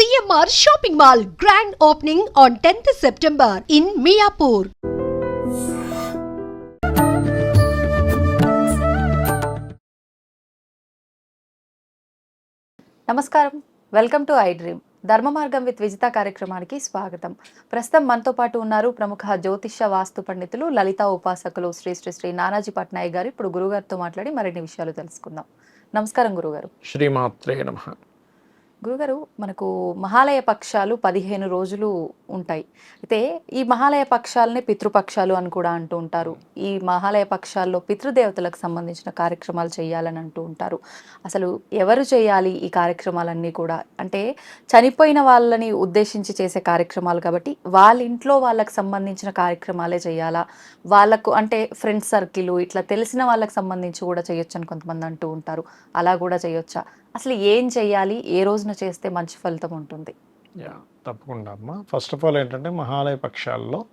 CMR Shopping Mall grand opening on 10th September in Miapur. నమస్కారం. Welcome to iDream Dharma Margam with Vijitha కార్యక్రమానికి స్వాగతం. ప్రస్తుతం మనతో పాటు ఉన్నారు ప్రముఖ జ్యోతిష్య వాస్తు పండితులు లలిత ఉపాసకులు శ్రీ శ్రీ శ్రీ నానాజీ పట్నాయక్ గారు. ఇప్పుడు గురుగారితో మాట్లాడి మరిన్ని విషయాలు తెలుసుకుందాం. నమస్కారం గురుగారు. శ్రీమాత్రే నమ. గురుగారు మనకు మహాలయ పక్షాలు పదిహేను రోజులు ఉంటాయి. అయితే ఈ మహాలయ పక్షాలనే పితృపక్షాలు అని కూడా అంటూ ఉంటారు. ఈ మహాలయ పక్షాల్లో పితృదేవతలకు సంబంధించిన కార్యక్రమాలు చేయాలని అంటూ ఉంటారు. అసలు ఎవరు చేయాలి ఈ కార్యక్రమాలన్నీ కూడా? అంటే చనిపోయిన వాళ్ళని ఉద్దేశించి చేసే కార్యక్రమాలు కాబట్టి వాళ్ళ ఇంట్లో వాళ్ళకి సంబంధించిన కార్యక్రమాలే చేయాలా? వాళ్ళకు అంటే ఫ్రెండ్స్ సర్కిల్ ఇట్లా తెలిసిన వాళ్ళకి సంబంధించి కూడా చేయొచ్చు అని కొంతమంది అంటూ ఉంటారు. అలా కూడా చేయొచ్చా? అసలు ఏం చేయాలి ఏ రోజున చేస్తే మంచి ఫలితం ఉంటుంది? యా తప్పకుండా అమ్మా. ఫస్ట్ ఆఫ్ ఆల్ ఏంటంటే మహాలయ పక్షాల్లో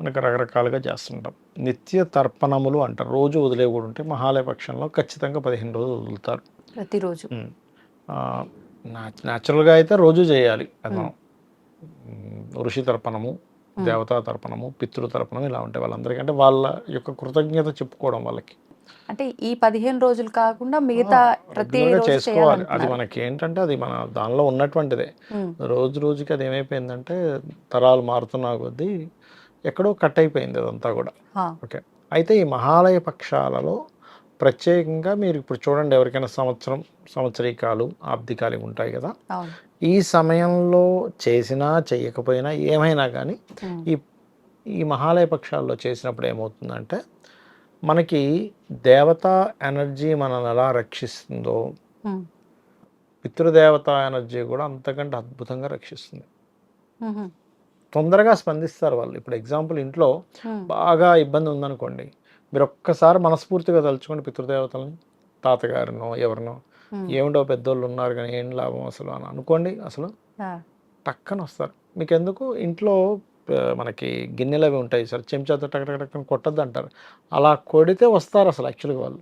మనకు రకరకాలుగా చేస్తుంటాం. నిత్య తర్పణములు అంటారు. రోజు వదిలే కూడా ఉంటే మహాలయ పక్షంలో ఖచ్చితంగా పదిహేను రోజులు వదులుతారు. ప్రతిరోజు. న్యాచురల్గా అయితే రోజు చేయాలి. అది ఋషి తర్పణము దేవతా తర్పణము పితృ తర్పణం ఇలా ఉంటాయి. వాళ్ళందరికీ అంటే వాళ్ళ యొక్క కృతజ్ఞత చెప్పుకోవడం వాళ్ళకి. అంటే ఈ పదిహేను రోజులు కాకుండా మిగతా ప్రతి చేసుకోవాలి. అది. మనకి ఏంటంటే అది మన దానిలో ఉన్నటువంటిదే. రోజు రోజుకి అది ఏమైపోయిందంటే తరాలు మారుతున్నా కొద్దీ ఎక్కడో కట్ అయిపోయింది అదంతా కూడా. ఓకే. అయితే ఈ మహాలయ పక్షాలలో ప్రత్యేకంగా మీరు ఇప్పుడు చూడండి ఎవరికైనా సంవత్సరం సంవత్సరీకాలు ఆబ్దికాలు ఉంటాయి కదా. ఈ సమయంలో చేసినా చేయకపోయినా ఏమైనా కానీ ఈ ఈ మహాలయ పక్షాల్లో చేసినప్పుడు ఏమవుతుందంటే మనకి దేవతా ఎనర్జీ మనల్ని ఎలా రక్షిస్తుందో పితృదేవత ఎనర్జీ కూడా అంతకంటే అద్భుతంగా రక్షిస్తుంది. తొందరగా స్పందిస్తారు వాళ్ళు. ఇప్పుడు ఎగ్జాంపుల్ ఇంట్లో బాగా ఇబ్బంది ఉందనుకోండి మీరు ఒక్కసారి మనస్ఫూర్తిగా తలుచుకోండి పితృదేవతలని తాతగారినో ఎవరినో. ఏమిటో పెద్దోళ్ళు ఉన్నారు కానీ ఏం లాభం అసలు అని అనుకోండి అసలు టక్కన వస్తారు. మీకు ఎందుకు ఇంట్లో మనకి గిన్నెలు అవి ఉంటాయి సార్ చెంచాతో టక్ టక్ టక్కన కొట్టద్దు అంటారు అలా కొడితే వస్తారు అసలు యాక్చువల్గా వాళ్ళు.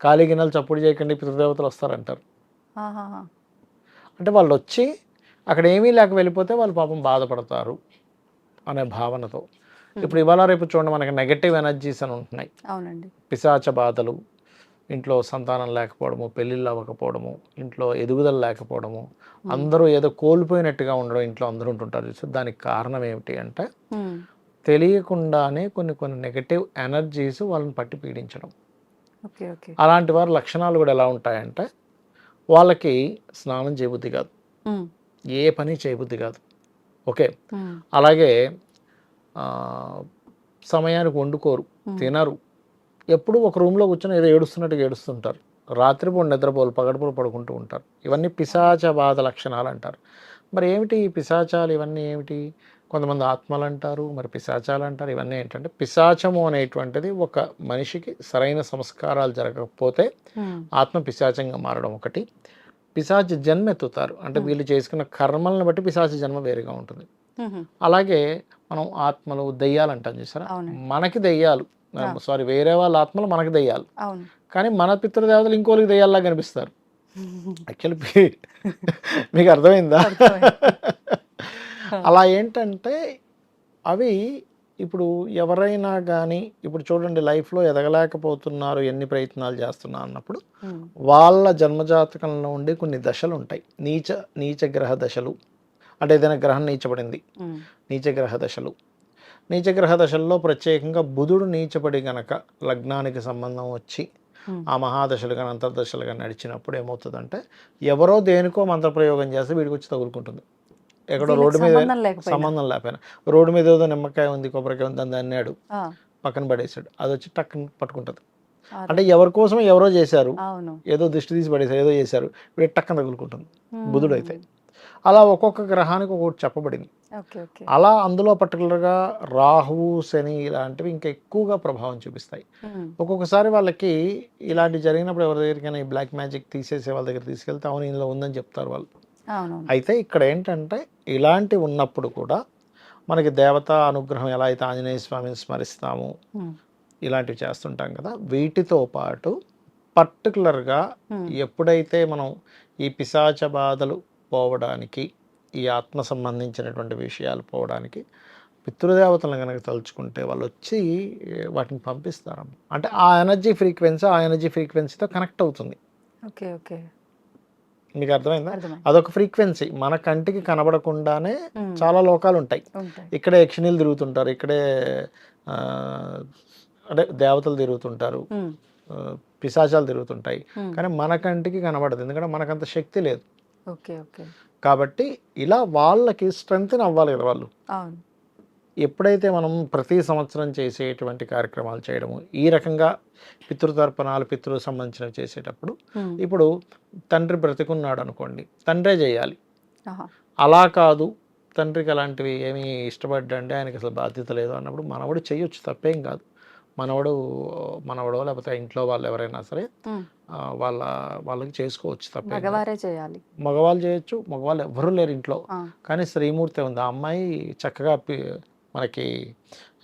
ఖాళీ గిన్నెలు చప్పుడు చేయకండి పితృదేవతలు వస్తారంటారు. అంటే వాళ్ళు వచ్చి అక్కడ ఏమీ లేక వెళ్ళిపోతే వాళ్ళు పాపం బాధపడతారు అనే భావనతో. ఇప్పుడు ఇవాళ రేపు చూడండి మనకి నెగటివ్ ఎనర్జీస్ అని ఉంటున్నాయి. అవునండి. పిశాచ బాధలు ఇంట్లో సంతానం లేకపోవడము పెళ్ళిళ్ళు అవ్వకపోవడము ఇంట్లో ఎదుగుదల లేకపోవడము అందరూ ఏదో కోల్పోయినట్టుగా ఉండడం ఇంట్లో అందరూ ఉంటుంటారు చూస్తే దానికి కారణం ఏమిటి అంటే తెలియకుండానే కొన్ని కొన్ని నెగటివ్ ఎనర్జీస్ వాళ్ళని పట్టి పీడించడం. అలాంటి వారి లక్షణాలు కూడా ఎలా ఉంటాయంటే వాళ్ళకి స్నానం చేయబుద్ధి కాదు. ఏ పని చేయబుద్ధి కాదు. ఓకే? అలాగే సమయానికి వండుకోరు తినరు. ఎప్పుడు ఒక రూమ్లో కూర్చొని ఏదో ఏడుస్తున్నట్టుగా ఏడుస్తుంటారు. రాత్రిపూట నిద్రపోలు పగటిపూట పడుకుంటూ ఉంటారు. ఇవన్నీ పిశాచ బాధ లక్షణాలు అంటారు. మరి ఏమిటి ఈ పిశాచాలు? ఇవన్నీ ఏమిటి? కొంతమంది ఆత్మలు అంటారు మరి పిశాచాలు అంటారు. ఇవన్నీ ఏంటంటే పిశాచము అనేటువంటిది ఒక మనిషికి సరైన సంస్కారాలు జరగకపోతే ఆత్మ పిశాచంగా మారడం ఒకటి. పిశాచ జన్మ ఎత్తుతారు. అంటే వీళ్ళు చేసుకున్న కర్మలను బట్టి పిశాచ జన్మ వేరుగా ఉంటుంది. అలాగే మనం ఆత్మలు దెయ్యాలు అంటాం చూసారా. మనకి దెయ్యాలు. సారీ వేరే వాళ్ళ ఆత్మలు మనకి దెయ్యాలు. కానీ మన పితృదేవతలు ఇంకోరికి దెయ్యాల్లా కనిపిస్తారు. యాక్చువల్లీ మీకు అర్థమైందా. అలా ఏంటంటే అవి ఇప్పుడు ఎవరైనా కానీ ఇప్పుడు చూడండి లైఫ్లో ఎదగలేకపోతున్నారు ఎన్ని ప్రయత్నాలు చేస్తున్నా అన్నప్పుడు వాళ్ళ జన్మజాతకంలో ఉండే కొన్ని దశలు ఉంటాయి. నీచ నీచ గ్రహ దశలు. అంటే ఏదైనా గ్రహం నీచబడింది. నీచగ్రహ దశలు. నీచగ్రహ దశల్లో ప్రత్యేకంగా బుధుడు నీచబడి గనక లగ్నానికి సంబంధం వచ్చి. ఆ మహాదశలు కానీ అంతర్దశలు కానీ నడిచినప్పుడు ఏమవుతుందంటే ఎవరో దేనికో మంత్రప్రయోగం చేస్తే వీడికి వచ్చి తగులుకుంటుంది. ఎక్కడో రోడ్డు మీద సంబంధం లేకపోయినా. రోడ్డు మీద ఏదో నిమ్మకాయ ఉంది కొబ్బరికాయ ఉంది అని అన్నాడు పక్కన పడేసాడు అది వచ్చి టక్కన పట్టుకుంటుంది. అంటే ఎవరి కోసం ఎవరో చేశారు ఏదో దిష్టి తీసి పడేసారు ఏదో చేశారు వీడు టక్కన తగులుకుంటుంది. బుధుడు అయితే అలా ఒక్కొక్క గ్రహానికి ఒక్కొక్కటి చెప్పబడింది. అలా అందులో పర్టికులర్గా రాహువు శని ఇలాంటివి ఇంకా ఎక్కువగా ప్రభావం చూపిస్తాయి. ఒక్కొక్కసారి వాళ్ళకి ఇలాంటి జరిగినప్పుడు ఎవరి దగ్గరికైనా ఈ బ్లాక్ మ్యాజిక్ తీసేసే వాళ్ళ దగ్గర తీసుకెళ్తే అవును ఇందులో ఉందని చెప్తారు వాళ్ళు. అయితే ఇక్కడ ఏంటంటే ఇలాంటి ఉన్నప్పుడు కూడా మనకి దేవతా అనుగ్రహం ఎలా అయితే ఆంజనేయ స్వామిని స్మరిస్తాము ఇలాంటివి చేస్తుంటాం కదా వీటితో పాటు పర్టికులర్గా ఎప్పుడైతే మనం ఈ పిశాచ బాధలు పోవడానికి ఈ ఆత్మ సంబంధించినటువంటి విషయాలు పోవడానికి పితృదేవతలను కనుక తలుచుకుంటే వాళ్ళు వచ్చి వాటిని పంపిస్తారు. అంటే ఆ ఎనర్జీ ఫ్రీక్వెన్సీ ఆ ఎనర్జీ ఫ్రీక్వెన్సీతో కనెక్ట్ అవుతుంది. Okay okay. మీకు అర్థమైందా? అదొక ఫ్రీక్వెన్సీ. మన కంటికి కనబడకుండానే చాలా లోకాలు ఉంటాయి. ఇక్కడే యక్షిణీలు తిరుగుతుంటారు ఇక్కడే అంటే దేవతలు తిరుగుతుంటారు పిశాచాలు తిరుగుతుంటాయి. కానీ మన కంటికి కనబడదు. ఎందుకంటే మనకంత శక్తి లేదు. Okay okay. కాబట్టి ఇలా వాళ్ళకి స్ట్రెంగ్త్ అవ్వాలి కదా వాళ్ళు. ఎప్పుడైతే మనం ప్రతి సంవత్సరం చేసేటువంటి కార్యక్రమాలు చేయడము ఈ రకంగా పితృతర్పణాలు పితృ సంబంధించినవి చేసేటప్పుడు ఇప్పుడు తండ్రి బ్రతికున్నాడు అనుకోండి తండ్రే చేయాలి. అలా కాదు తండ్రికి అలాంటివి ఏమీ ఇష్టపడ్డండి ఆయనకి అసలు బాధ్యత లేదు అన్నప్పుడు మనవడు చేయొచ్చు తప్పేం కాదు. మనవడు మనవడో లేకపోతే ఇంట్లో వాళ్ళు ఎవరైనా సరే వాళ్ళ వాళ్ళకి చేసుకోవచ్చు తప్పేం. మగవారే చేయాలి. మగవాళ్ళు చేయొచ్చు మగవాళ్ళు ఎవరు లేరు ఇంట్లో. కానీ శ్రీమూర్తి ఉంది. ఆ అమ్మాయి చక్కగా మనకి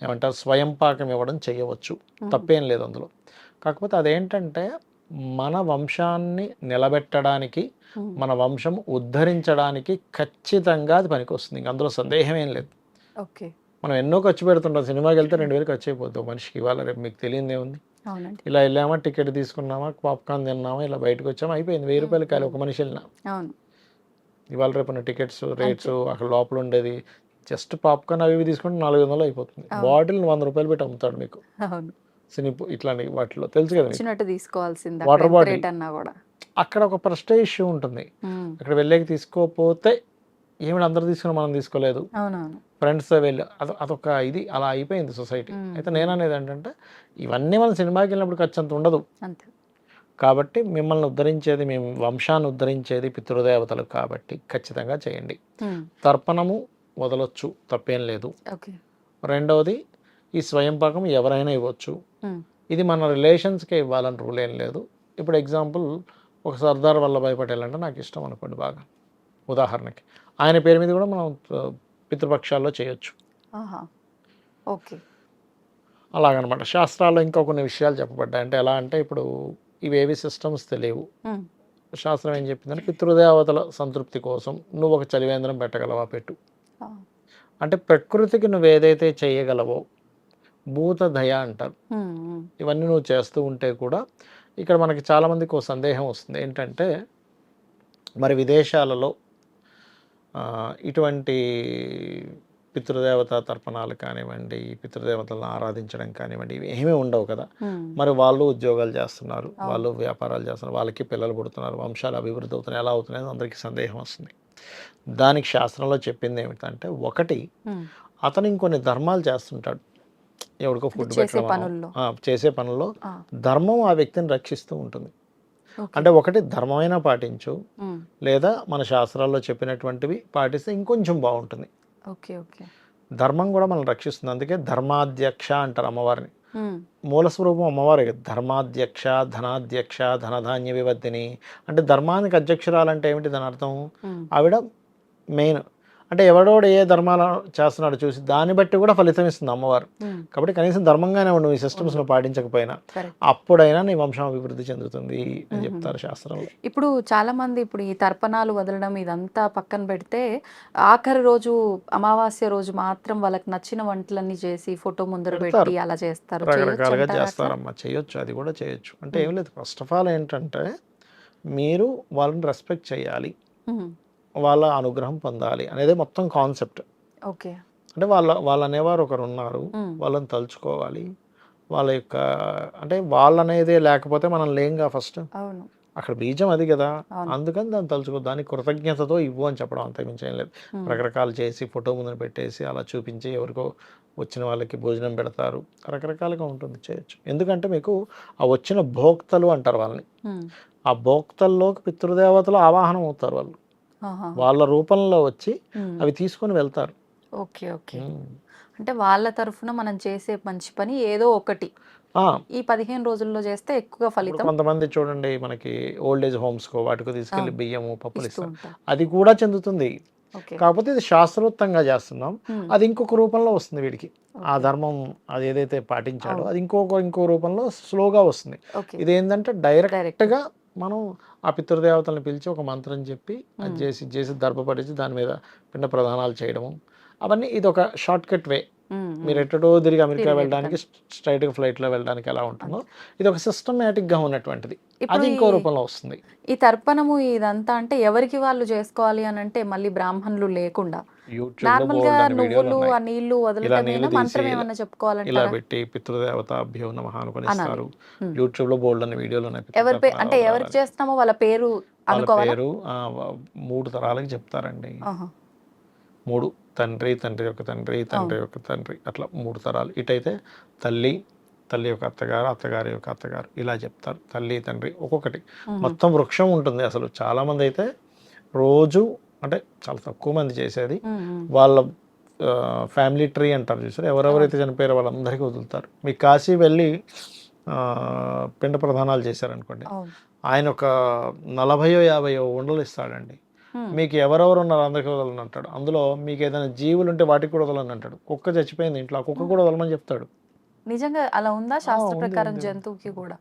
ఏమంటారు స్వయం పాకం ఇవ్వడం చేయవచ్చు. తప్పేం లేదు అందులో. కాకపోతే అదేంటంటే మన వంశాన్ని నిలబెట్టడానికి మన వంశం ఉద్ధరించడానికి ఖచ్చితంగా అది పనికొస్తుంది. ఇంక అందులో సందేహం ఏం లేదు. ఓకే. మనం ఎన్నో ఖర్చు పెడుతుంటాం. సినిమాకి వెళ్తే రెండు వేలు ఖర్చు అయిపోద్ది. ఓ మనిషికి ఇవాళ రేపు మీకు తెలియదే ఉంది. ఇలా వెళ్ళామా టికెట్ తీసుకున్నామా పాప్కార్న్ తిన్నామా ఇలా బయటకు వచ్చామా అయిపోయింది. వెయ్యి రూపాయలు కాదు ఒక మనిషి వెళ్ళినా. ఇవాళ రేపు టికెట్స్ రేట్స్ అక్కడ లోపల ఉండేది. జస్ట్ పాప్కార్న్ అవి ఇవి తీసుకుంటే నాలుగు వందలు అయిపోతుంది. బాటిల్ వంద రూపాయలు పెట్టి అమ్ముతాడు మీకు. అవును. సినీ ఇట్లాంటి వాటిలో. తెలుసు కదా తీసుకోవాల్సింది అన్నా కూడా. అక్కడ ఒక ప్రస్టే ఇష్యూ ఉంటుంది. అక్కడ వెళ్ళేకి తీసుకోకపోతే ఏమిటి అందరు తీసుకుని మనం తీసుకోలేదు? ఫ్రెండ్స్ వెళ్ళి అదొ అదొక ఇది అలా అయిపోయింది సొసైటీ. అయితే నేను అనేది ఏంటంటే ఇవన్నీ మనం సినిమాకి వెళ్ళినప్పుడు ఖర్చు అంత ఉండదు. కాబట్టి మిమ్మల్ని ఉద్ధరించేది మేము వంశాన్ని ఉద్ధరించేది పితృదేవతలు కాబట్టి ఖచ్చితంగా చేయండి. తర్పణము వదలొచ్చు తప్పేం లేదు. రెండవది ఈ స్వయం పాకం ఎవరైనా ఇవ్వచ్చు. ఇది మన రిలేషన్స్కే ఇవ్వాలని రూల్ ఏం లేదు. ఇప్పుడు ఎగ్జాంపుల్ ఒక సర్దార్ వల్లభాయ్ పటేల్ అంటే నాకు ఇష్టం అనుకోండి బాగా. ఉదాహరణకి. ఆయన పేరు మీద కూడా మనం పితృపక్షాల్లో చేయొచ్చు. ఓకే. అలాగనమాట. శాస్త్రాల్లో ఇంకా కొన్ని విషయాలు చెప్పబడ్డాయి అంటే ఎలా అంటే ఇప్పుడు ఇవేవి సిస్టమ్స్ తెలియవు. శాస్త్రం ఏం చెప్పిందంటే పితృదేవతల సంతృప్తి కోసం నువ్వు ఒక చలివేంద్రం పెట్టగలవా పెట్టు. అంటే ప్రకృతికి నువ్వు ఏదైతే చేయగలవో భూత దయ అంటారు. ఇవన్నీ నువ్వు చేస్తూ ఉంటే కూడా ఇక్కడ మనకి చాలామందికి ఒక సందేహం వస్తుంది. ఏంటంటే మరి విదేశాలలో ఇటువంటి పితృదేవత తర్పణాలు కానివ్వండి పితృదేవతలను ఆరాధించడం కానివ్వండి ఇవి ఏమీ ఉండవు కదా మరి వాళ్ళు ఉద్యోగాలు చేస్తున్నారు. వాళ్ళు వ్యాపారాలు చేస్తున్నారు వాళ్ళకి పిల్లలు పుడుతున్నారు వంశాలు అభివృద్ధి అవుతున్నాయి ఎలా అవుతున్నాయి అందరికీ సందేహం వస్తుంది దానికి శాస్త్రంలో చెప్పింది ఏమిటంటే ఒకటి అతను ఇంకొన్ని ధర్మాలు చేస్తుంటాడు ఎవరికో ఫుడ్ చేసే పెట్టడం పనుల్లో. చేసే ధర్మం ఆ వ్యక్తిని రక్షిస్తూ ఉంటుంది. అంటే ఒకటి ధర్మమైనా పాటించు లేదా మన శాస్త్రాల్లో చెప్పినటువంటివి పాటిస్తే ఇంకొంచెం బాగుంటుంది. Okay okay. ధర్మం కూడా మనం రక్షిస్తుంది. అందుకే ధర్మాధ్యక్ష అంటారు అమ్మవారిని. మూల స్వరూపం అమ్మవారే. ధర్మాధ్యక్ష ధనాధ్యక్ష ధనధాన్య వివర్ధిని అంటే ధర్మానికి అధ్యక్షురాలంటే ఏమిటి దాని అర్థం? ఆవిడ మెయిన్ అంటే ఎవడోడు ఏ ధర్మాలు చేస్తున్నాడో చూసి దాన్ని బట్టి కూడా ఫలితం ఇస్తుంది అమ్మవారు. కాబట్టి కనీసం ధర్మంగానే ఉండు ఈ సిస్టమ్స్ను పాటించకపోయినా అప్పుడైనా నీ వంశం అభివృద్ధి చెందుతుంది అని చెప్తారు శాస్త్రంలో. ఇప్పుడు చాలా మంది ఇప్పుడు ఈ తర్పణాలు వదలడం ఇదంతా పక్కన పెడితే ఆఖరి రోజు అమావాస్య రోజు మాత్రం వాళ్ళకి నచ్చిన వంటలన్నీ చేసి ఫోటో ముందర. పెట్టి అలా చేస్తారు. రకరకాలుగా? చేస్తారమ్మా. చేయొచ్చు అది కూడా చేయొచ్చు. అంటే ఏం లేదు. ఫస్ట్ ఆఫ్ ఆల్ ఏంటంటే మీరు వాళ్ళని రెస్పెక్ట్ చేయాలి. వాళ్ళ అనుగ్రహం పొందాలి అనేది మొత్తం కాన్సెప్ట్. ఓకే. అంటే వాళ్ళ వాళ్ళు అనేవారు ఒకరు ఉన్నారు వాళ్ళని తలుచుకోవాలి. వాళ్ళ యొక్క అంటే వాళ్ళనేదే లేకపోతే మనం లేంగా ఫస్ట్. అవును. అక్కడ బీజం అది కదా. అందుకని దాన్ని తలుచుకో దానికి కృతజ్ఞతతో ఇవ్వు అని చెప్పడం అంత మించి ఏం లేదు. రకరకాలు చేసి ఫోటో ముందు పెట్టేసి అలా చూపించి ఎవరికో వచ్చిన వాళ్ళకి భోజనం పెడతారు. రకరకాలుగా ఉంటుంది చేయొచ్చు. ఎందుకంటే మీకు ఆ వచ్చిన భోక్తలు అంటారు వాళ్ళని. ఆ భోక్తల్లోకి పితృదేవతలు ఆవాహనం అవుతారు వాళ్ళు. వాళ్ళ రూపంలో వచ్చి అవి తీసుకొని వెళ్తారు. Okay okay. అంటే వాళ్ళ తరఫున మనం చేసే మంచి పని ఏదో ఒకటి. ఈ పదిహేను రోజుల్లో చేస్తే ఎక్కువ ఫలితం? కొంతమంది చూడండి మనకి ఓల్డ్ ఏజ్ హోమ్స్ కో వాటికి తీసుకెళ్ళి. బియ్యము పప్పులు ఇస్తూ అది కూడా చెందుతుంది. కాకపోతే ఇది శాస్త్రోక్తంగా చేస్తున్నాం. అది ఇంకొక రూపంలో వస్తుంది వీడికి. ఆ. ధర్మం అది ఏదైతే పాటించాడో. అది ఇంకొక ఇంకో రూపంలో స్లోగా వస్తుంది. ఇది ఏంటంటే డైరెక్ట్గా మనం ఆ పితృదేవతలను పిలిచి ఒక మంత్రం చెప్పి అది చేసి చేసి దర్భపడిచి దాని మీద పిండ ప్రదానాలు చేయడము. అవన్నీ ఇది ఒక షార్ట్ కట్ వే. మీరు ఎట్టడో తిరిగి అమెరికా వెళ్ళడానికి స్ట్రైట్గా ఫ్లైట్లో వెళ్ళడానికి ఎలా ఉంటుందో ఇది ఒక సిస్టమేటిక్గా ఉన్నటువంటిది. ఇప్పుడు అది ఇంకో రూపంలో వస్తుంది. ఈ తర్పణము ఇదంతా అంటే ఎవరికి వాళ్ళు చేసుకోవాలి అని అంటే మళ్ళీ బ్రాహ్మణులు లేకుండా. నార్మల్గా నువ్వులు ఆ నీళ్ళు ఇలా వదలటమేనా మంత్రం పెట్టి పితృదేవత అభ్యో నమః ఉమ్. యూట్యూబ్లో బోల్డ్ అనే వీడియోలు ఎవరి అంటే ఎవరికి చేస్తామో వాళ్ళ పేరు పేరు మూడు తరాలకి చెప్తారండి. మూడు తండ్రి తండ్రి యొక్క తండ్రి తండ్రి యొక్క తండ్రి అట్లా మూడు తరాలు. ఇటైతే తల్లి తల్లి యొక్క అత్తగారు అత్తగారి యొక్క అత్తగారు ఇలా చెప్తారు. తల్లి తండ్రి ఒక్కొక్కటి. మొత్తం వృక్షం ఉంటుంది అసలు. చాలా మంది అయితే రోజు అంటే చాలా తక్కువ మంది చేసేది. వాళ్ళ ఫ్యామిలీ ట్రీ అంటారు చూసారు? ఎవరెవరైతే చనిపోయారో వాళ్ళందరికీ వదులుతారు. మీకు కాశీ వెళ్ళి పిండ ప్రధానాలు చేశారనుకోండి. ఆయన ఒక నలభయో యాభయో ఉండలు ఇస్తాడండి. మీకు ఎవరెవరు ఉన్నారు అందరికీ వదలని అంటాడు. అందులో మీకు ఏదైనా జీవులు ఉంటే వాటికి కూడా వదలని అంటాడు. కుక్క చచ్చిపోయింది ఇంట్లో ఆ కుక్క కూడా వదలమని చెప్తాడు. నిజంగా అలా ఉందా శాస్త్ర ప్రకారం. జంతువుకి కూడా?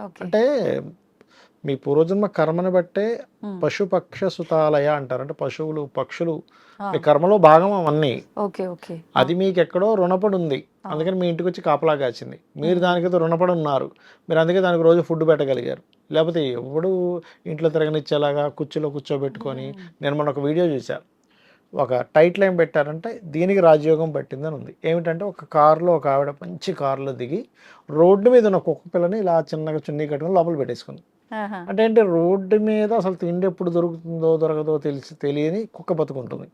అంటే మీ పూర్వజన్మ కర్మని బట్టే ఉమ్. పశు పక్ష సుతాలయ అంటారు. అంటే పశువులు పక్షులు. మీ కర్మలో భాగం అవన్నీ. Okay okay. అది మీకు ఎక్కడో రుణపడి ఉంది అందుకని మీ ఇంటికి వచ్చి కాపలా కాచింది. మీరు దానికైతే రుణపడి ఉన్నారు మీరు అందుకే దానికి రోజు ఫుడ్ పెట్టగలిగారు. లేకపోతే ఎప్పుడు ఇంట్లో తిరగనిచ్చేలాగా కుర్చీలో కూర్చోబెట్టుకొని నేను మొన్న ఒక వీడియో చూసా ఒక టైట్ లైన్ పెట్టారంటే దీనికి రాజయోగం పట్టిందని ఉంది ఏమిటంటే ఒక కారులో ఒక ఆవిడ మంచి కారులో దిగి రోడ్డు మీద ఉన్న కుక్క పిల్లని ఇలా చిన్నగా చున్నీ కట్టుకొని లోపల పెట్టేసుకుంది. అంటే ఏంటి రోడ్డు మీద అసలు తిండి ఎప్పుడు దొరుకుతుందో దొరకదో తెలిసి తెలియని కుక్క బతుకుంటుంది.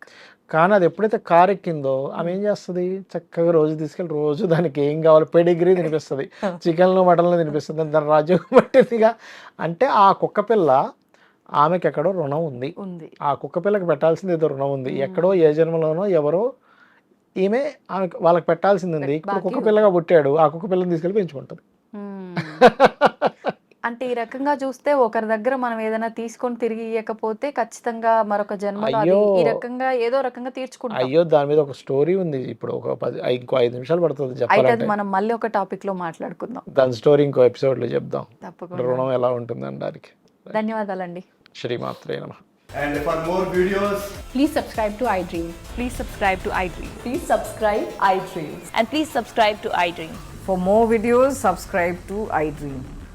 కానీ అది ఎప్పుడైతే కారు ఎక్కిందో ఆమె ఏం చేస్తుంది? చక్కగా రోజు తీసుకెళ్ళి రోజు దానికి ఏం కావాలో పెడిగ్రీ తినిపిస్తుంది. చికెన్లు మటన్లు తినిపిస్తుంది. దాని రాజ్యం పట్టిందిగా. అంటే ఆ కుక్క పిల్ల ఆమెకి ఎక్కడో రుణం ఉంది. ఆ కుక్క పిల్లకి పెట్టాల్సింది ఏదో రుణం ఉంది. ఎక్కడో ఏ జన్మలోనో ఎవరో ఈమె ఆమె వాళ్ళకి పెట్టాల్సింది ఉంది. ఇప్పుడు కుక్క. పిల్లగా పుట్టాడు. ఆ కుక్క పిల్లని తీసుకెళ్ళి పెంచుకుంటుంది. అంటే ఈ రకంగా చూస్తే ఒకరి దగ్గర మనం ఏదైనా తీసుకొని తిరిగి ఇవ్వకపోతే ఖచ్చితంగా మరొక జన్మలో అది అయ్యో. ఈ రకంగా ఏదో రకంగా తీర్చుకుంటాం అయ్యో దాని మీద ఒక స్టోరీ ఉంది ఇప్పుడు ఒక పది ఇంకో ఐదు నిమిషాలు పడుతుంది అయితే అది చెప్పాలంటే మనం మళ్ళీ ఒక టాపిక్లో మాట్లాడుకుందాం దాని స్టోరీ ఇంకో ఎపిసోడ్లో చెప్దాం తప్పకుండా రుణం ఎలా ఉంటుంది అనడానికి ధన్యవాదాలండి శ్రీమాత్రే నమ And for more videos, Please subscribe to iDream. Please subscribe to iDream. Please subscribe iDream. And please subscribe to iDream. For more videos, subscribe to iDream.